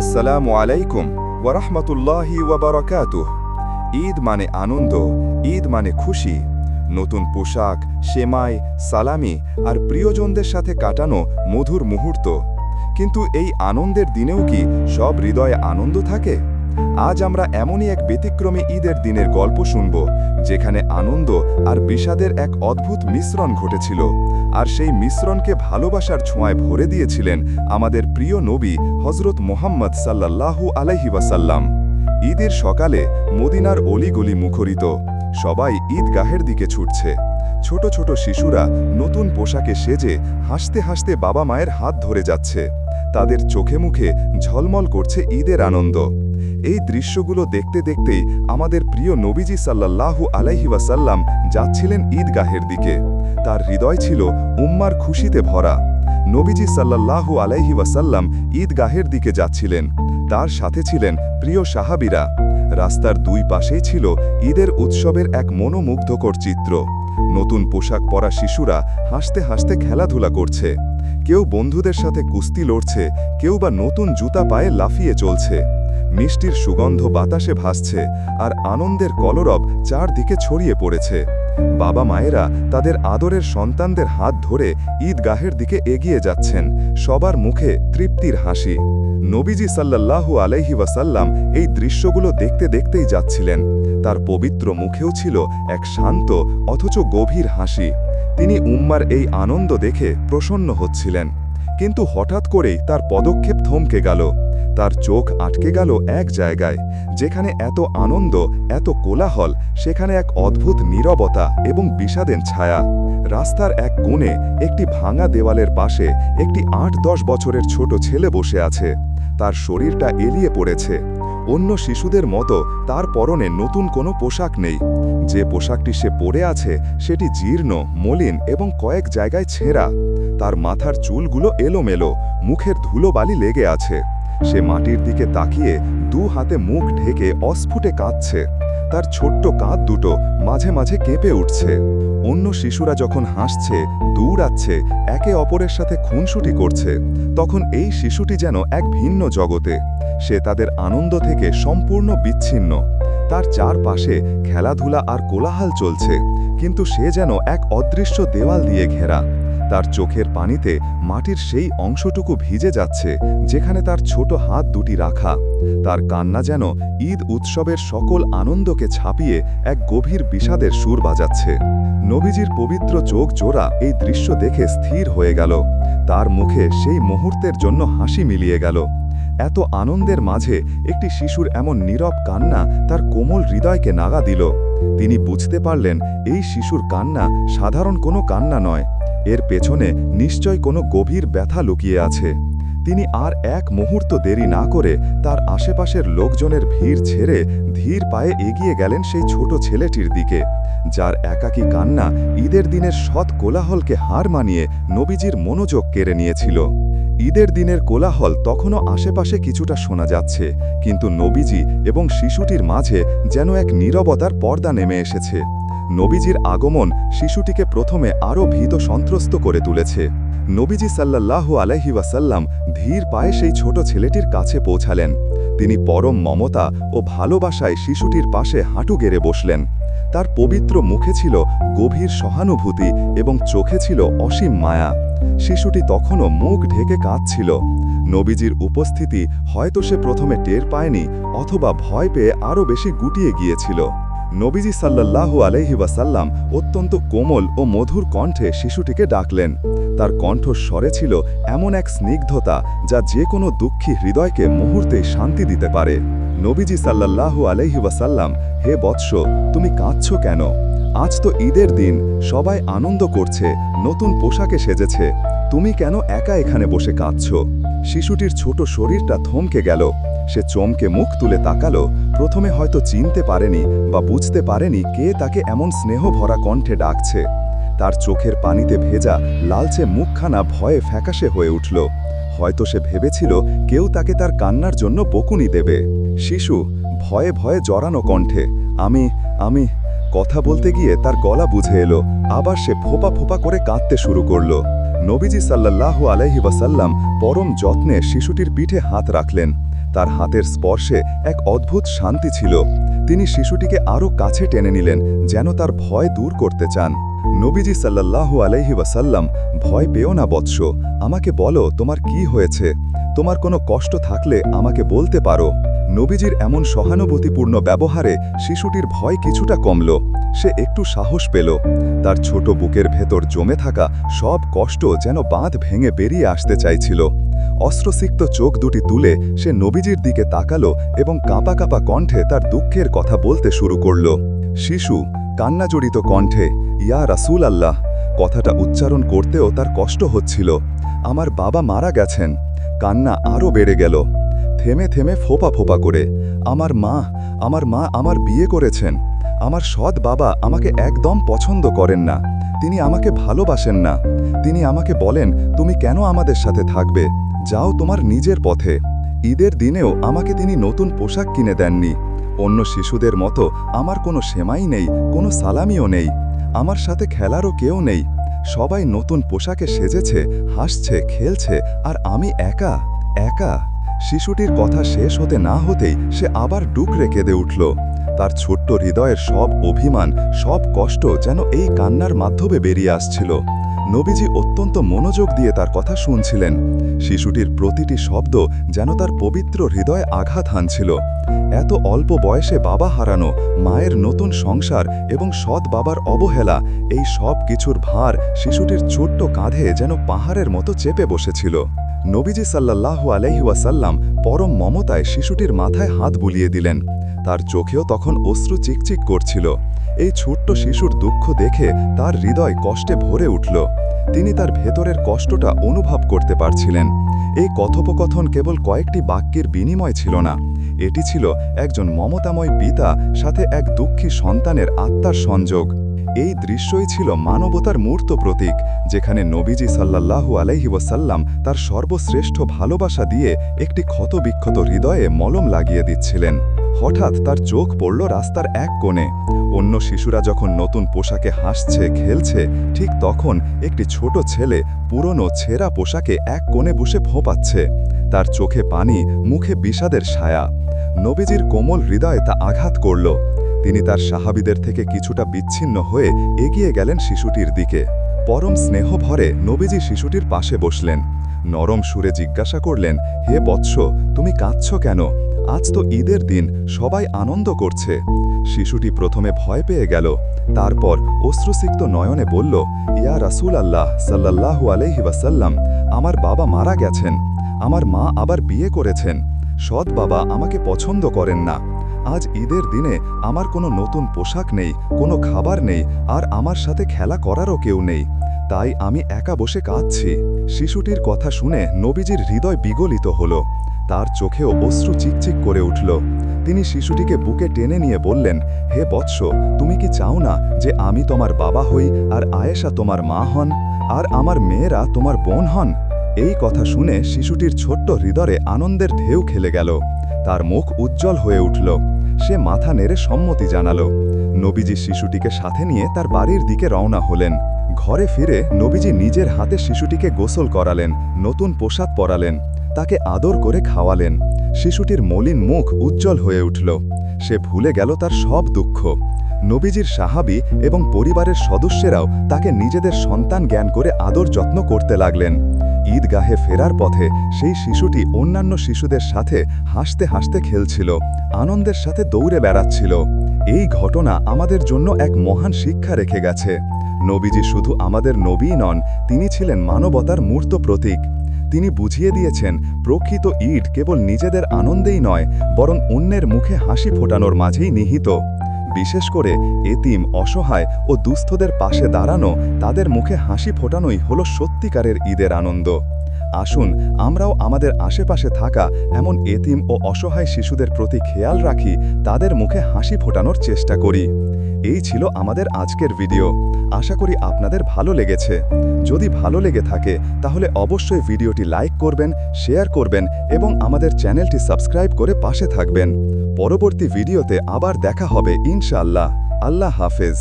আসসালামু আলাইকুম ওয়ারহমতুল্লাহি ওয়াবারকাতুহ ঈদ মানে আনন্দ, ঈদ মানে খুশি। নতুন পোশাক, সেমাই, সালামি আর প্রিয়জনদের সাথে কাটানো মধুর মুহূর্ত। কিন্তু এই আনন্দের দিনেও কি সব হৃদয়ে আনন্দ থাকে? আজ আমরা এমনই এক ব্যতিক্রমী ঈদের দিনের গল্প শুনব, যেখানে আনন্দ আর বিষাদের এক অদ্ভুত মিশ্রণ ঘটেছিল। আর সেই মিশ্রণকে ভালোবাসার ছোঁয়ায় ভরে দিয়েছিলেন আমাদের প্রিয় নবী হজরত মোহাম্মদ সাল্লাল্লাহু আলাইহি ওয়াসাল্লাম। ঈদের সকালে মদিনার অলিগলি মুখরিত, সবাই ঈদগাহের দিকে ছুটছে। ছোট ছোট শিশুরা নতুন পোশাকে সেজে হাসতে হাসতে বাবা মায়ের হাত ধরে যাচ্ছে। তাদের চোখে মুখে ঝলমল করছে ঈদের আনন্দ। এই দৃশ্যগুলো দেখতে দেখতেই আমাদের প্রিয় নবীজি সাল্লাল্লাহু আলাইহি ওয়াসাল্লাম যাচ্ছিলেন ঈদগাহের দিকে। তার হৃদয় ছিল উম্মার খুশিতে ভরা। নবীজি সাল্লাল্লাহু আলাইহি ওয়াসাল্লাম ঈদগাহের দিকে যাচ্ছিলেন। তার সাথে ছিলেন প্রিয় সাহাবিরা। রাস্তার দুই পাশেই ছিল ঈদের উৎসবের এক মনোমুগ্ধকর চিত্র। নতুন পোশাক পরা শিশুরা হাসতে হাসতে খেলাধুলা করছে। কেউ বন্ধুদের সাথে কুস্তি লড়ছে, কেউ বা নতুন জুতা পায়ে লাফিয়ে চলছে। মিষ্টির সুগন্ধ বাতাসে ভাসছে, আর আনন্দের কলরব চারদিকে ছড়িয়ে পড়েছে। বাবা মায়েরা তাদের আদরের সন্তানদের হাত ধরে ঈদগাহের দিকে এগিয়ে যাচ্ছেন। সবার মুখে তৃপ্তির হাসি। নবীজি সাল্লাল্লাহু আলাইহি ওয়াসাল্লাম এই দৃশ্যগুলো দেখতে দেখতেই যাচ্ছিলেন। তার পবিত্র মুখেও ছিল এক শান্ত অথচ গভীর হাসি। তিনি উম্মার এই আনন্দ দেখে প্রসন্ন হচ্ছিলেন। কিন্তু হঠাৎ করেই তার পদক্ষেপ থমকে গেল। তার চোখ আটকে গেল এক জায়গায়, যেখানে এত আনন্দ, এত কোলাহল, সেখানে এক অদ্ভুত নীরবতা এবং বিষাদেন ছায়া। রাস্তার এক কোণে একটি ভাঙা দেওয়ালের পাশে একটি আট দশ বছরের ছোট ছেলে বসে আছে। তার শরীরটা এলিয়ে পড়েছে। অন্য শিশুদের মতো তার পরনে নতুন কোনো পোশাক নেই। যে পোশাকটি সে পরে আছে, সেটি জীর্ণ, মলিন এবং কয়েক জায়গায় ছেঁড়া। তার মাথার চুলগুলো এলোমেলো, মুখের ধুলোবালি লেগে আছে। সে মাটির দিকে তাকিয়ে দু হাতে মুখ ঢেকে অস্ফুটে কাঁদছে। তার ছোট্ট কাঁধ দুটো মাঝে মাঝে কেঁপে উঠছে। অন্য শিশুরা যখন হাসছে, দৌড়াচ্ছে, একে অপরের সাথে খুনসুটি করছে, তখন এই শিশুটি যেন এক ভিন্ন জগতে। সে তাদের আনন্দ থেকে সম্পূর্ণ বিচ্ছিন্ন। তার চারপাশে খেলাধুলা আর কোলাহাল চলছে, কিন্তু সে যেন এক অদৃশ্য দেওয়াল দিয়ে ঘেরা। তার চোখের পানিতে মাটির সেই অংশটুকু ভিজে যাচ্ছে, যেখানে তার ছোট হাত দুটি রাখা। তার কান্না যেন ঈদ উৎসবের সকল আনন্দকে ছাপিয়ে এক গভীর বিষাদের সুর বাজাচ্ছে। নবীজির পবিত্র চোখ জোড়া এই দৃশ্য দেখে স্থির হয়ে গেল। তার মুখে সেই মুহূর্তের জন্য হাসি মিলিয়ে গেল। এত আনন্দের মাঝে একটি শিশুর এমন নীরব কান্না তার কোমল হৃদয়কে নাগা দিল। তিনি বুঝতে পারলেন, এই শিশুর কান্না সাধারণ কোনো কান্না নয়। এর পেছনে নিশ্চয় কোনো গভীর ব্যথা লুকিয়ে আছে। তিনি আর এক মুহূর্ত দেরি না করে তার আশেপাশের লোকজনের ভিড় ছেড়ে ধীর পায়ে এগিয়ে গেলেন সেই ছোট ছেলেটির দিকে, যার একাকী কান্না ঈদের দিনের সৎ কোলাহলকে হার মানিয়ে নবীজির মনোযোগ কেড়ে নিয়েছিল। ঈদের দিনের কোলাহল তখনও আশেপাশে কিছুটা শোনা যাচ্ছে, কিন্তু নবীজি এবং শিশুটির মাঝে যেন এক নীরবতার পর্দা নেমে এসেছে। নবীজির আগমন শিশুটিকে প্রথমে আরও ভীত সন্ত্রস্ত করে তুলেছে। নবীজি সাল্লাল্লাহু আলাইহি ওয়াসাল্লাম ধীর পায়ে সেই ছোট ছেলেটির কাছে পৌঁছালেন। তিনি পরম মমতা ও ভালোবাসায় শিশুটির পাশে হাঁটু গেড়ে বসলেন। তার পবিত্র মুখে ছিল গভীর সহানুভূতি এবং চোখে ছিল অসীম মায়া। শিশুটি তখনও মুখ ঢেকে কাঁদছিল। নবীজির উপস্থিতি হয়তো সে প্রথমে টের পায়নি অথবা ভয় পেয়ে আরও বেশি গুটিয়ে গিয়েছিল। নবীজি সাল্লাল্লাহু আলহি ওয়াসাল্লাম অত্যন্ত কোমল ও মধুর কণ্ঠে শিশুটিকে ডাকলেন। তার কণ্ঠস্বরে ছিল এমন এক স্নিগ্ধতা যা যে কোনো দুঃখী হৃদয়কে মুহূর্তে শান্তি দিতে পারে। নবীজি সাল্লাল্লাহু আলহি ওয়াসাল্লাম, হে বৎস, তুমি কাঁদছ কেন? আজ তো ঈদের দিন, সবাই আনন্দ করছে, নতুন পোশাকে সেজেছে। তুমি কেন একা এখানে বসে কাঁদছ? শিশুটির ছোট শরীরটা থমকে গেল। সে চমকে মুখ তুলে তাকালো, প্রথমে হয়তো চিনতে পারেনি বা বুঝতে পারেনি কে তাকে এমন স্নেহ ভরা কণ্ঠে ডাকছে। তার চোখের পানিতে ভেজা, লালচে মুখখানা ভয়ে ফ্যাকাশে হয়ে উঠল। হয়তো সে ভেবেছিল কেউ তাকে তার কান্নার জন্য বকুনি দেবে। শিশু, ভয়ে ভয়ে জড়ানো কণ্ঠে, আমি আমি, কথা বলতে গিয়ে তার গলা বুঝে এলো, আবার সে ফোপা ফোপা করে কাঁদতে শুরু করল। নবীজি সাল্লাহ আলহি ওয়াসাল্লাম পরম যত্নে শিশুটির পিঠে হাত রাখলেন। তার হাতের স্পর্শে এক অদ্ভুত শান্তি ছিল। তিনি শিশুটিকে আরও কাছে টেনে নিলেন, যেন তার ভয় দূর করতে চান। নবীজি সাল্লাল্লাহু আলাইহি ওয়াসাল্লাম, ভয় পেও না বৎস, আমাকে বলো তোমার কি হয়েছে? তোমার কোনো কষ্ট থাকলে আমাকে বলতে পারো। নবীজির এমন সহানুভূতিপূর্ণ ব্যবহারে শিশুটির ভয় কিছুটা কমল। সে একটু সাহস পেল। তার ছোট বুকের ভেতর জমে থাকা সব কষ্ট যেন বাঁধ ভেঙে বেরিয়ে আসতে চাইছিল। অস্ত্রসিক্ত চোখ দুটি তুলে সে নবীজির দিকে তাকালো এবং কাঁপা কাঁপা কণ্ঠে তার দুঃখের কথা বলতে শুরু করল। শিশু কান্নাজড়িত কণ্ঠে, ইয়া রাসূল আল্লাহ কথাটা উচ্চারণ করতেও তার কষ্ট হচ্ছিল। আমার বাবা মারা গেছেন। কান্না আরও বেড়ে গেল। থেমে থেমে ফোপা ফোপা করে, আমার মা আমার মা আমার বিয়ে করেছেন। আমার সৎ বাবা আমাকে একদম পছন্দ করেন না। তিনি আমাকে ভালোবাসেন না। তিনি আমাকে বলেন, তুমি কেন আমাদের সাথে থাকবে? যাও তোমার নিজের পথে। ঈদের দিনেও আমাকে তিনি নতুন পোশাক কিনে দেননি। অন্য শিশুদের মতো আমার কোনো সেমাই নেই, কোনো সালামিও নেই। আমার সাথে খেলারও কেউ নেই। সবাই নতুন পোশাকে সেজেছে, হাসছে, খেলছে, আর আমি একা একা। শিশুটির কথা শেষ হতে না হতেই সে আবার ডুকরে কেঁদে উঠল। তার ছোট্ট হৃদয়ের সব অভিমান, সব কষ্ট যেন এই কান্নার মাধ্যমে বেরিয়ে আসছিল। নবীজি অত্যন্ত মনোযোগ দিয়ে তার কথা শুনছিলেন। শিশুটির প্রতিটি শব্দ যেন তার পবিত্র হৃদয়ে আঘাত হানছিল। এত অল্প বয়সে বাবা হারানো, মায়ের নতুন সংসার এবং সৎ বাবার অবহেলা, এই সব কিছুর ভার শিশুটির ছোট্ট কাঁধে যেন পাহাড়ের মতো চেপে বসেছিল। নবীজি সাল্লাল্লাহু আলাইহি ওয়াসাল্লাম পরম মমতায় শিশুটির মাথায় হাত বুলিয়ে দিলেন। তার চোখেও তখন অশ্রু চিকচিক করছিল। এই ছোট্ট শিশুর দুঃখ দেখে তার হৃদয় কষ্টে ভরে উঠল। তিনি তার ভেতরের কষ্টটা অনুভব করতে পারছিলেন। এই কথোপকথন কেবল কয়েকটি বাক্যের বিনিময় ছিল না। এটি ছিল একজন মমতাময় পিতা, সাথে এক দুঃখী সন্তানের আত্মার সংযোগ। এই দৃশ্যই ছিল মানবতার মূর্ত প্রতীক, যেখানে নবীজি সাল্লাল্লাহু আলাইহি ওয়াসাল্লাম তার সর্বশ্রেষ্ঠ ভালোবাসা দিয়ে একটি ক্ষতবিক্ষত হৃদয়ে মলম লাগিয়ে দিচ্ছিলেন। হঠাৎ তার চোখ পড়ল রাস্তার এক কোণে। অন্য শিশুরা যখন নতুন পোশাকে হাসছে, খেলছে, ঠিক তখন একটি ছোট ছেলে পুরনো ছেঁড়া পোশাকে এক কোণে বসে ফোঁপাচ্ছে তার চোখে পানি, মুখে বিষাদের ছায়া। নবীজির কোমল হৃদয়ে তা আঘাত করল। তিনি তার সাহাবিদের থেকে কিছুটা বিচ্ছিন্ন হয়ে এগিয়ে গেলেন শিশুটির দিকে। পরম স্নেহ ভরে নবীজি শিশুটির পাশে বসলেন। নরম সুরে জিজ্ঞাসা করলেন, হে বৎস, তুমি কাঁদছ কেন? আজ তো ঈদের দিন, সবাই আনন্দ করছে। শিশুটি প্রথমে ভয় পেয়ে গেল। তারপর অশ্রুসিক্ত নয়নে বলল, ইয়া রাসূল আল্লাহ সাল্লাল্লাহু আলাইহি ওয়াসাল্লাম, আমার বাবা মারা গেছেন। আমার মা আবার বিয়ে করেছেন। সৎ বাবা আমাকে পছন্দ করেন না। আজ ঈদের দিনে আমার কোনো নতুন পোশাক নেই, কোনো খাবার নেই, আর আমার সাথে খেলা করারও কেউ নেই। তাই আমি একা বসে কাঁদছি। শিশুটির কথা শুনে নবীজির হৃদয় বিগলিত হল। তার চোখেও অশ্রু চিকচিক করে উঠল। তিনি শিশুটিকে বুকে টেনে নিয়ে বললেন, হে বৎস, তুমি কি চাও না যে আমি তোমার বাবা হই আর আয়েশা তোমার মা হন আর আমার মেয়েরা তোমার বোন হন? এই কথা শুনে শিশুটির ছোট্ট হৃদয়ে আনন্দের ঢেউ খেলে গেল। তার মুখ উজ্জ্বল হয়ে উঠল। সে মাথা নেড়ে সম্মতি জানাল। নবীজি শিশুটিকে সাথে নিয়ে তার বাড়ির দিকে রওনা হলেন। ঘরে ফিরে নবীজি নিজের হাতে শিশুটিকে গোসল করালেন, নতুন পোশাক পরালেন, তাকে আদর করে খাওয়ালেন। শিশুটির মলিন মুখ উজ্জ্বল হয়ে উঠল। সে ভুলে গেল তার সব দুঃখ। নবীজির সাহাবি এবং পরিবারের সদস্যেরাও তাকে নিজেদের সন্তান জ্ঞান করে আদর যত্ন করতে লাগলেন। ঈদগাহে ফেরার পথে সেই শিশুটি অন্যান্য শিশুদের সাথে হাসতে হাসতে খেলছিল, আনন্দের সাথে দৌড়ে বেড়াচ্ছিল। এই ঘটনা আমাদের জন্য এক মহান শিক্ষা রেখে গেছে। নবীজি শুধু আমাদের নবী নন, তিনি ছিলেন মানবতার মূর্ত প্রতীক। তিনি বুঝিয়ে দিয়েছেন, প্রকৃত ঈদ কেবল নিজেদের আনন্দেই নয়, বরং অন্যের মুখে হাসি ফোটানোর মাঝেই নিহিত। বিশেষ করে এতিম, অসহায় ও দুস্থদের পাশে দাঁড়ানো, তাদের মুখে হাসি ফোটানোই হলো সত্যিকারের ঈদের আনন্দ। আসুন, আমরাও আমাদের আশেপাশে থাকা এমন এতিম ও অসহায় শিশুদের প্রতি খেয়াল রাখি, তাদের মুখে হাসি ফোটানোর চেষ্টা করি। এই ছিল আমাদের আজকের ভিডিও। আশা করি আপনাদের ভালো লেগেছে। যদি ভালো লেগে থাকে, তাহলে অবশ্যই ভিডিওটি লাইক করবেন, শেয়ার করবেন এবং আমাদের চ্যানেলটি সাবস্ক্রাইব করে পাশে থাকবেন। পরবর্তী ভিডিওতে আবার দেখা হবে, ইনশাআল্লাহ। আল্লাহ হাফেজ।